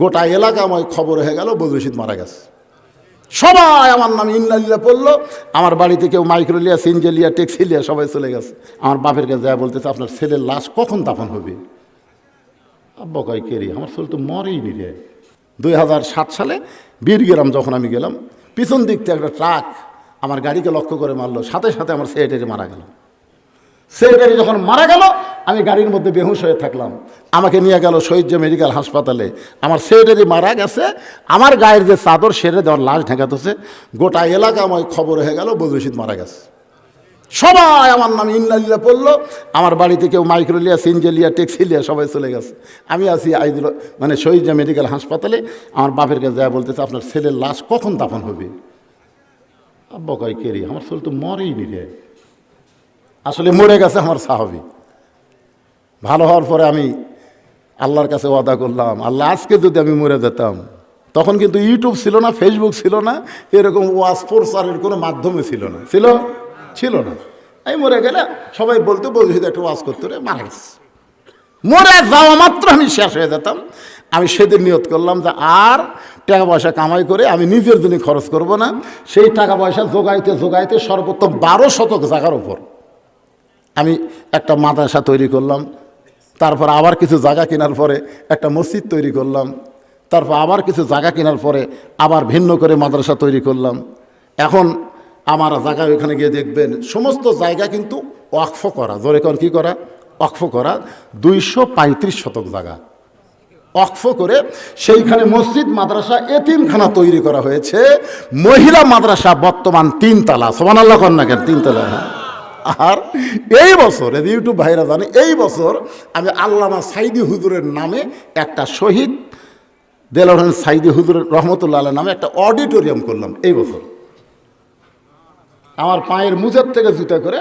গোটা এলাকাময় খবর হয়ে গেল বদরশিদ মারা গেছে। সবাই আমার নাম ইন্নালিয়া পড়ল, আমার বাড়িতে কেউ মাইক্রোলিয়া সিনজেলিয়া টেক্সিলিয়া সবাই চলে গেছে। আমার বাপের কাছে যা বলতেছে, আপনার ছেলের লাশ কখন দাফন হবে? আব্বা কয় কেরি আমার ছেলে তো মরেই নি রে। দুই হাজার সাত সালে বীরগ্রাম যখন আমি গেলাম, পিছন দিক থেকে একটা ট্রাক আমার গাড়িকে লক্ষ্য করে মারলো, সাথে সাথে আমার সেক্রেটারি মারা গেল। সেক্রেটারি যখন মারা গেল আমি গাড়ির মধ্যে বেহুশ হয়ে থাকলাম। আমাকে নিয়ে গেল শহীদ মেডিকেল হাসপাতালে। আমার সেক্রেটারি মারা গেছে। আমার গায়ের যে চাদর সেরে দেওয়ার লাশ ঢেকাতেছে। গোটা এলাকাময় খবর হয়ে গেল বদরশিদ মারা গেছে। সবাই আমার নাম ইন্নালিয়া পড়ল। আমার বাড়িতে কেউ মাইক্রোলিয়া, সিনজেলিয়া, টেক্সিলিয়া সবাই চলে গেছে। আমি আছি আইদুল মানে শহীদ মেডিকেল হাসপাতালে। আমার বাপের কাছে যা বলতেছে, আপনার ছেলের লাশ কখন দাফন হবে? আব্বা কয় কেরি আমার ছেলে তো মরেই নি রে। আসলে মরে গেছে আমার সাহাবি। ভালো হওয়ার পরে আমি আল্লাহর কাছে ওয়াদা করলাম, আল্লাহ আজকে যদি আমি মরে যেতাম, তখন কিন্তু ইউটিউব ছিল না ফেসবুক ছিল না, এরকম ওয়াজ প্রচারের কোনো মাধ্যমে ছিল না। ছিল? ছিল না। আমি মরে গেলে সবাই বলতো বলছি একটা ওয়াজ করতে রে, মারা গেছে। মরে যাওয়া মাত্র আমি শেষ হয়ে যেতাম। আমি সেদিন নিয়ত করলাম যে আর টাকা পয়সা কামাই করে আমি নিজের জন্য খরচ করব না। সেই টাকা পয়সা জোগাইতে জোগাইতে সর্বোত্তম বারো শতক জায়গার উপর আমি একটা মাদ্রাসা তৈরি করলাম। তারপর আবার কিছু জায়গা কেনার পরে একটা মসজিদ তৈরি করলাম। তারপর আবার কিছু জায়গা কেনার পরে আবার ভিন্ন করে মাদ্রাসা তৈরি করলাম। এখন আমার জায়গা ওইখানে গিয়ে দেখবেন, সমস্ত জায়গা কিন্তু ওয়াকফ করা। জোরে কন, কী করা? ওয়াকফ করা। দুইশো পঁয়ত্রিশ শতক জায়গা। অক্ফ করে সেইখানে মসজিদ, মাদ্রাসা, এতিমখানা তৈরি করা হয়েছে। মহিলা মাদ্রাসা বর্তমান তিনতলা। সমান আল্লাহ কন্যাকের তিনতলা হ্যাঁ। আর এই বছর ইউটিউব ভাইরা জানে, এই বছর আমি আল্লামা সাইদি হুজুরের নামে একটা শহীদ দেলোয়ার সাইদি হুজুর রহমতুল্লাহ নামে একটা অডিটোরিয়াম করলাম এই বছর। আমার পায়ের মুজের থেকে জুতা করে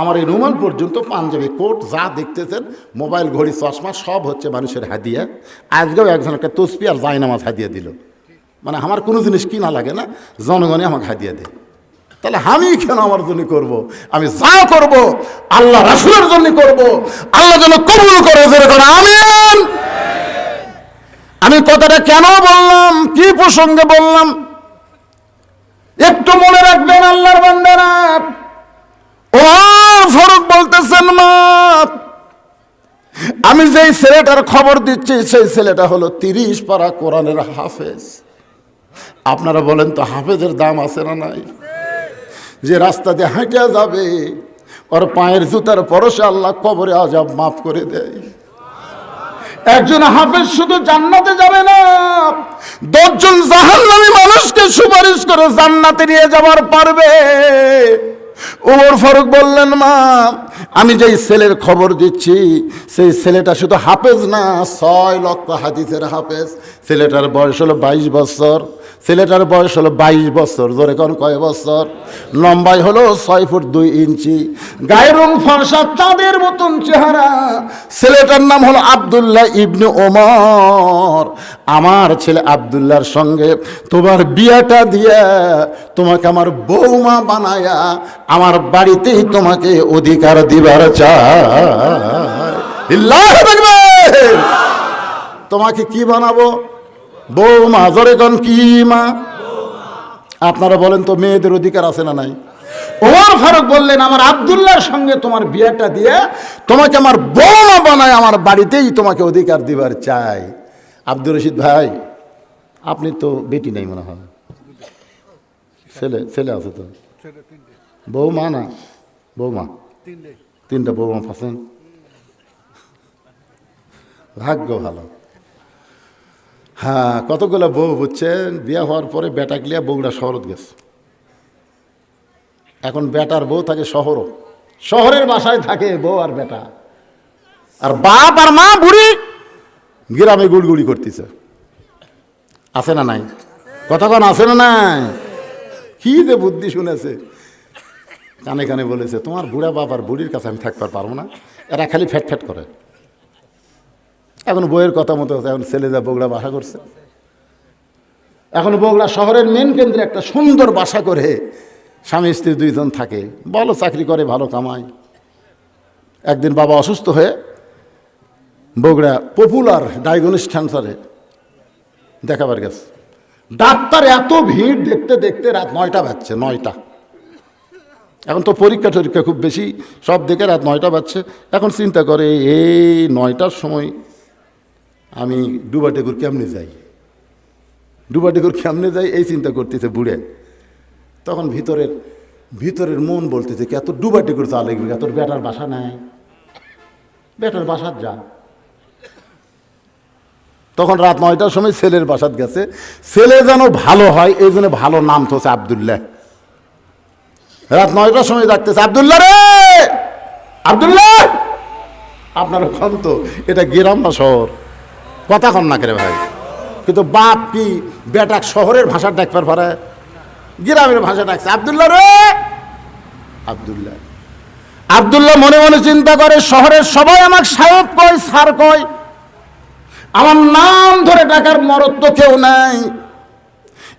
আমার এই রুমাল পর্যন্ত পাঞ্জাবি কোট যা দেখতেছেন, মোবাইল ঘড়ি, চশমা, সব হচ্ছে মানুষের হাদিয়া। আজকেও একজন একটা তসপি আর জায়নামাজ হাদিয়া দিল। মানে আমার কোনো জিনিস কিনা লাগে না জনগণে আমাকে হাদিয়া দেয়। তাহলে আমি কেন আমার জন্য করব। আমি যা করব, আল্লাহ রাসুলের জন্য করব। আল্লাহ যেন কবুল করে আমিন। আমি কথাটা কেন বললাম? কি প্রসঙ্গে বললাম? একটু মনে রাখবেন, আল্লাহর বান্দারা। ও ফরক বলতেছেন, মা, আমি যেই ছেলেটার খবর দিচ্ছি, সেই ছেলেটা হলো তিরিশ পারা কোরআনের হাফেজ। আপনারা বলেন তো হাফেজের দাম আছে না নাই? যে রাস্তা দিয়ে হাঁটে যাবে, ওর পায়ের জুতার পরশে আল্লাহ কবরে আজাব মাফ করে দেয়। একজন হাফেজ শুধু জান্নাতে যাবে না, দশজন জাহান্নামী মানুষকে সুপারিশ করে জান্নাতে নিয়ে যাবার পারবে। ওমর ফারুক বললেন, মা, আমি যেই ছেলের খবর দিচ্ছি, সেই ছেলেটা শুধু হাফেজ না, ছয় লক্ষ হাদিসের হাফেজ। ছেলেটার বয়স হলো বাইশ বছর, ছেলেটার বয়স হলো বাইশ বছর, জোরে কোন কয় বছর? লম্বাই হলো ছয় ফুট দুই ইঞ্চি, গায়ের রং ফর্সা চাঁদের মতন চেহারা। ছেলেটার নাম হলো আবদুল্লাহ ইবনু ওমর আমার ছেলে আবদুল্লাহর সঙ্গে তোমার বিয়াটা দিয়া তোমাকে আমার বৌমা বানায়া আমার বাড়িতেই তোমাকে অধিকার দিবার চাই। তোমাকে কি বানাবো? বৌমা, জোরে কন, কি মা? আপনারা বলেন তো মেয়েদের অধিকার আছে না নাই? ওমর ফারুক বললেন, আমার আবদুল্লাহর সঙ্গে তোমার বিয়েটা দিয়ে তোমাকে আমার বৌমা বানায়, আমার বাড়িতেই তোমাকে অধিকার দিবার চাই। আব্দুর রশিদ ভাই, আপনি তো বেটি নেই মনে হয়। ছেলে ছেলে আছে তো? বৌমা না? বৌমা। তিনটা। বৌমা ফাঁসেন ভাগ্য ভালো। হ্যাঁ কতগুলো বউ বুঝছেন? বিয়ে হওয়ার পরে বেটা গিয়া বউটা শহরত গেছে। এখন বেটার বউ থাকে শহরও। শহরের বাসায় থাকে বউ আর বেটা। আর বাপ আর মা বুড়ি গ্রামে গুড়গুড়ি করতেছে। আছে না নাই? কতক্ষণ আছে না নাই? কি যে বুদ্ধি শুনেছে। কানে কানে বলেছে, তোমার বুড়া বাবার বুড়ির কাছে আমি থাকতে পারব না। এরা খালি ফ্যাট ফ্যাট করে। এখন বইয়ের কথা মতো এখন ছেলেরা বগুড়া বাসা করছে। এখন বগুড়া শহরের মেন কেন্দ্রে একটা সুন্দর বাসা করে, স্বামী স্ত্রী দুইজন থাকে, ভালো চাকরি করে, ভালো কামায়। একদিন বাবা অসুস্থ হয়ে বগুড়া পপুলার ডায়াগনিস্ট ক্যান্সারে দেখাবার গেছে। ডাক্তার এত ভিড় দেখতে দেখতে রাত নয়টা বাজছে, নয়টা। এখন তো পরীক্ষা টরীক্ষা খুব বেশি, সব দেখে রাত নয়টা বাজছে। এখন চিন্তা করে, এই নয়টার সময় আমি ডুবাটেকুর কেমনে যাই? ডুবাটেকুর কেমনে যাই, এই চিন্তা করতেছে বুড়ে। তখন ভিতরের ভিতরের মন বলতেছে কি, এত ডুবাটেকুর চা লাগবে এত বেটার বাসা নাই। বেটার বাসার যা। তখন রাত নয়টার সময় ছেলের বাসাত গেছে। ছেলে যেন ভালো হয়, এই জন্য ভালো নাম থোছে আবদুল্লাহ। রাত নয়টার সময় ডাকতেছে, আবদুল্লাহ রে! আবদুল্লাহ! আপনার ওখান তো, এটা গ্রাম না শহর। কথা কন না করে ভাই। কিন্তু বাপ কি বেটাক শহরের ভাষা ডাকবার পারে? গ্রামের ভাষা ডাকছে, আবদুল্লাহ রে! আবদুল্লাহ। আবদুল্লাহ মনে মনে চিন্তা করে, শহরের সবাই আমাকে সাহেব কয়, সার কয়। আমার নাম ধরে ডাকার মরদ তো কেউ নাই।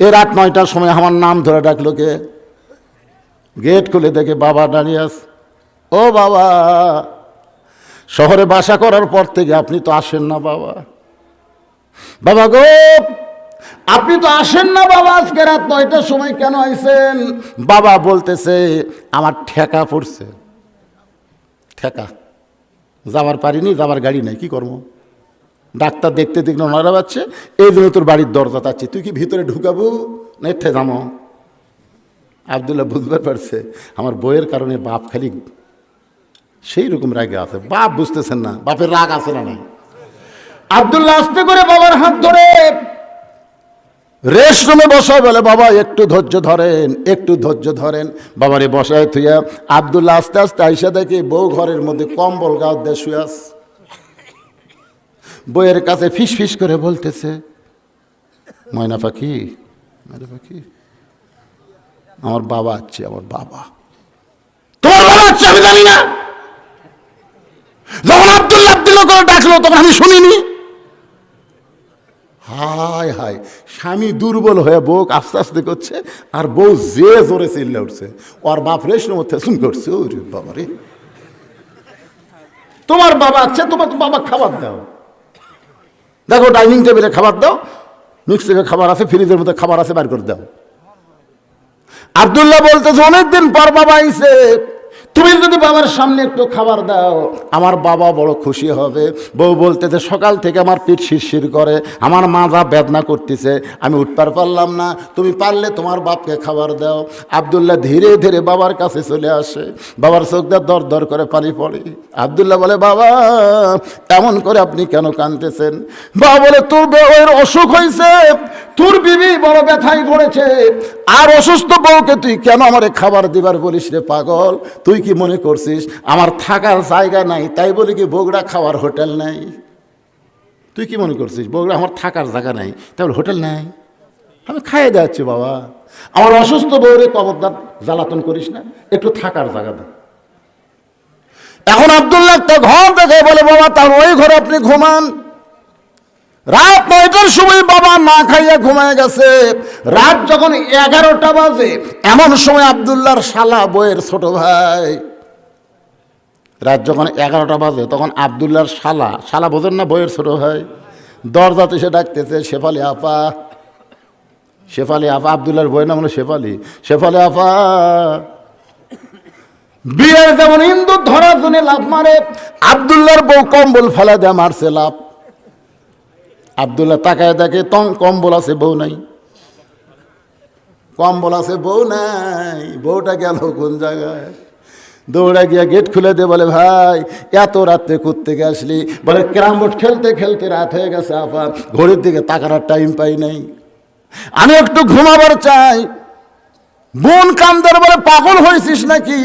এ রাত নয়টার সময় আমার নাম ধরে ডাকলো কে? গেট খুলে দেখে বাবা দাঁড়িয়ে আস ও বাবা, শহরে বাসা করার পর থেকে আপনি তো আসেন না বাবা। বাবা গো, আপনি তো আসেন না বাবা, আজকে রাত নয়টার সময় কেন আইছেন? বাবা বলতেছে, আমার ঠেকা পড়ছে। ঠেকা? যাবার পারিনি, যাবার গাড়ি নাই, কি করব? ডাক্তার দেখতে দেখলে ওনারা পাচ্ছে এই জন্য তোর বাড়ির দরজা তাচ্ছে। তুই কি ভিতরে ঢুকাবো? না এর থেকে যাব আবদুল্লাহ বুঝবার পারছে, আমার বইয়ের কারণে বাপ খালি সেই রকম রাগে আছে। বাপ বুঝতেছেন না, বাপের রাগ আছে না নাই। আবদুল্লাহ আস্তে করে বাবার হাত ধরে রেস্ট রুমে বসায় বলে, বাবা, একটু ধৈর্য ধরেন, একটু ধৈর্য ধরেন। বাবারে বসায় থুইয়া আবদুল্লাহ আস্তে আস্তে আইসা দেখে বউ ঘরের মধ্যে কম্বল গাও দিয়ে শুয়ে আছে। বইয়ের কাছে ফিস ফিস করে বলতেছে, ময়না পাখি ময়না পাখি। আমার বাবা আছে আমার বাবা। তোমার বাবা আছে আমি জানি না। যখন আব্দুল্লাহ আব্দুল্লাহ করে ডাকলো, তখন আমি শুনিনি। হায় হায়, স্বামী দুর্বল হয়ে বউ আস্তে আস্তে করছে, আর বউ যে জোরে চিল্লে উঠছে, ওর বাপ রেশন মধ্যে শুন করছে, ওরে বাবা রে। তোমার বাবা আছে তোমার বাবা খাবার দাও। দেখো, ডাইনিং টেবিলে খাবার দাও, মিক্সিতে খাবার আছে, ফ্রিজের মধ্যে খাবার আছে, বার করে দাও। আবদুল্লাহ বলতেছে, অনেকদিন পর বাবা আইছে। তুমি যদি বাবার সামনে একটু খাবার দাও, আমার বাবা বড় খুশি হবে। বউ বলতেছে, সকাল থেকে আমার পিঠ শিরশির করে, আমার মাজা বেদনা করতেছে, আমি উঠবার পারলাম না। তুমি পারলে তোমার বাপকে খাবার দাও। আবদুল্লাহ ধীরে ধীরে বাবার কাছে চলে আসে। বাবার চোখটা দর দর করে পানি পড়ে। আবদুল্লাহ বলে, বাবা, এমন করে আপনি কেন কাঁদতেছেন? বাবা বলে, তোর বউয়ের অসুখ হয়েছে তোর বিবি বড় ব্যথায় পড়েছে। আর অসুস্থ বউকে তুই কেন আমারে খাবার দিবার বলিস রে পাগল? তুই কি মনে করছিস আমার থাকার জায়গা নাই, তাই বলি কি বগুড়া খাওয়ার হোটেল নাই? তুই কি মনে করছিস বগুড়া আমার থাকার জায়গা নাই তাহলে হোটেল নাই? আমি খাইয়ে যাচ্ছি বাবা। আমার অসুস্থ বউরে কবরদার জ্বালাতন করিস না, একটু থাকার জায়গা দে। এখন আবদুল্লাহ একটা ঘর দেখে বলে, বাবা, তার ওই ঘরে আপনি ঘুমান। রাত নয়টার সময় বাবা না খাইয়া ঘুমায় গেছে। রাত যখন এগারোটা বাজে, এমন সময় আবদুল্লাহর শালা বইয়ের ছোট ভাই। রাত যখন এগারোটা বাজে, তখন আবদুল্লাহর শালা শালা বোঝেন না বইয়ের ছোট ভাই? দরজাতে সে ডাকতেছে, শেফালি আপা। শেফালি আপা, আবদুল্লাহর বইয়ের নাম হলো শেফালি। শেফালি আপা। বিয়ের যেমন ইন্দু ধরার জন্য লাভ মারে, আবদুল্লাহর বউ কম্বল ফেলা দেয় মারছে লাভ। আবদুল্লাহ তাকায় দেখে, তং, কম্বল আছে, বউ নাই। কম্বল আছে, বউ নাই। বউটা গেল কোন জায়গায়? দৌড়া গিয়া গেট খুলে দে, বলে, ভাই, এত রাত্রে থেকে আসলি? বলে, ক্যারাম বোর্ড খেলতে খেলতে রাত হয়ে গেছে আবার ঘড়ির দিকে তাকানোর টাইম পাই নাই। আমি একটু ঘুমাবার চাই। বোন কান্দার বলে, পাগল হয়েছিস নাকি?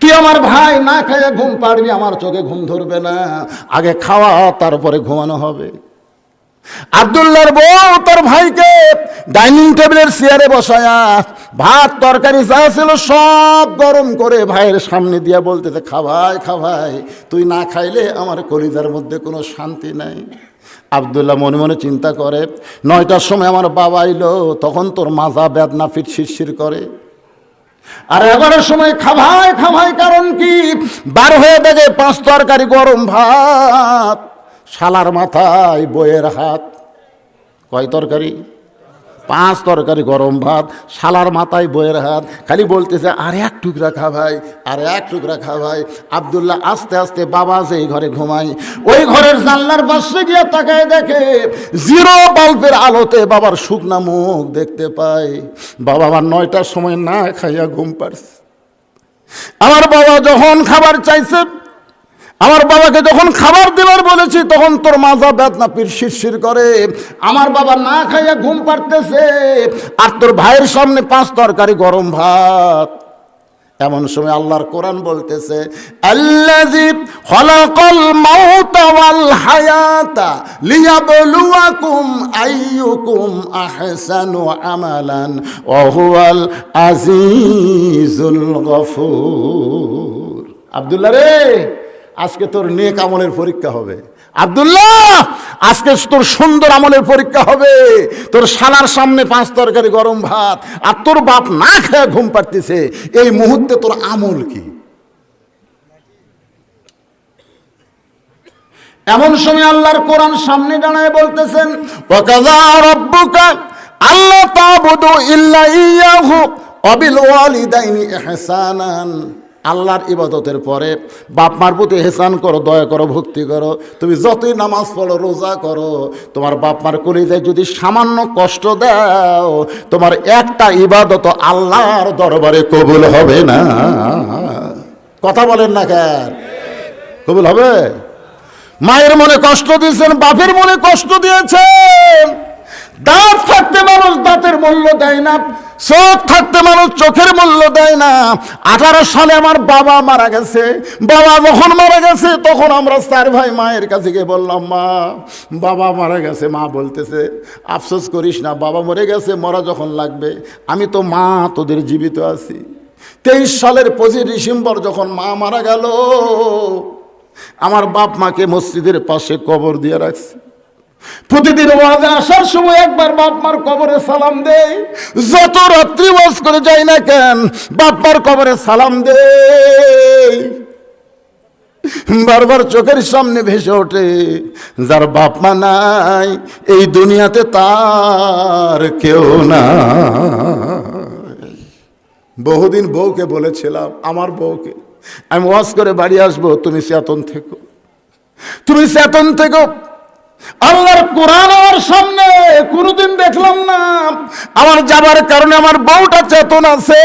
তুই আমার ভাই, না খাইয়ে ঘুম পারবি আমার চোখে ঘুম ধরবে না। আগে খাওয়া, তারপরে ঘুমানো হবে। আবদুল্লাহর বউ তোর ভাইকে ডাইনিং টেবিলের চেয়ারে বসায়া ভাত, তরকারি যা ছিল সব গরম করে ভাইয়ের সামনে দিয়া বলতেছে খাভাই খাভাই তুই না খাইলে আমার কলিজার মধ্যে কোনো শান্তি নাই। আবদুল্লাহ মনে মনে চিন্তা করে, নয়টার সময় আমার বাবা এলো, তখন তোর মাজা বেদনা ফিট শিরশির করে। আর এগারোর সময় খাভাই খাভাই কারণ কি? বার হয়ে দেখে পাঁচ তরকারি, গরম ভাত। শালার মাথায় বইয়ের হাত। কয় তরকারি? পাঁচ তরকারি গরম ভাত, শালার মাথায় বইয়ের হাত। খালি বলতেছে, আর এক টুকরা খা ভাই, আর এক টুকরা খা ভাই। আবদুল্লাহ আস্তে আস্তে, বাবা সেই ঘরে ঘুমাই। ওই ঘরের জানলার পাশে গিয়ে তাকায় দেখে জিরো বাল্বের আলোতে বাবার শুকনা মুখ দেখতে পায়। বাবা আমার নয়টার সময় না খাইয়া ঘুম পারছে আমার বাবা যখন খাবার চাইছে আমার বাবাকে যখন খাবার দেবার বলেছি, তখন তোর মাজা বেদনা পির শিরশির করে। আমার বাবা না খাইয়া ঘুম পারতেছে আর তোর ভাইয়ের সামনে পাঁচ তরকারি গরম ভাত। এমন সময় আল্লাহর কোরআন বলতেছে আমালান রে! আজকে তোর নেক আমলের পরীক্ষা হবে। আব্দুল্লাহ, আজকে তোর সুন্দর আমলের পরীক্ষা হবে। তোর শালার সামনে পাঁচ তরকারি গরম ভাত, আর তোর বাপ না খেয়ে ঘুম পাড়তেছে। এই মুহূর্তে তোর আমল কি? এমন সময় আল্লাহর কোরআন সামনে দাঁড়ায় বলতেছেন আল্লাহ তাবুদু ইল্লা ইয়াহু অবিল ওয়ালিদাইনি ইহসানান। আল্লাহর ইবাদতের পরে বাপ মার প্রতি হেসান করো, দয়া করো, ভক্তি করো। তুমি যতই নামাজ পড়ো, রোজা করো, তোমার বাপ মার কলিজায় যদি সামান্য কষ্ট দাও, তোমার একটা ইবাদত আল্লাহর দরবারে কবুল হবে না। কথা বলেন না কেন? কবুল হবে? মায়ের মনে কষ্ট দিয়েছেন, বাপের মনে কষ্ট দিয়েছেন। দাঁত থাকতে মানুষ দাঁতের মূল্য দেয় না। চোখ থাকতে মানুষ চোখের মূল্য দেয় না। আঠারো সালে আমার বাবা মারা গেছে। বাবা যখন মারা গেছে, তখন আমরা চার ভাই মায়ের কাছে গিয়ে বললাম, মা, বাবা মারা গেছে। মা বলতেছে, আফসোস করিস না, বাবা মরে গেছে, মরা যখন লাগবে, আমি তো মা, তোদের জীবিত আছি। তেইশ সালের পঁচিশ ডিসেম্বর যখন মা মারা গেল, আমার বাপ মাকে মসজিদের পাশে কবর দিয়ে রাখছে। প্রতিদিন ওয়াজে আসার সময় একবার বাপ মার কবরে সালাম দে যত রাত্রি ওয়াজ করে যাই না কেন বাপ মার কবরে সালাম দে বারবার চোখের সামনে ভেসে ওঠে, যার বাপ মা নাই, এই দুনিয়াতে তার কেউ না বহুদিন বউকে বলেছিলাম, আমার বউকে, আমি ওয়াজ করে বাড়ি আসব, তুমি চেতন থেকো। তুমি চেতন থেকো আল্লাহর কোরআন আমার সামনে কোনোদিন দেখলাম না। আমার যাবার কারণে আমার বউটা চেতন আছে।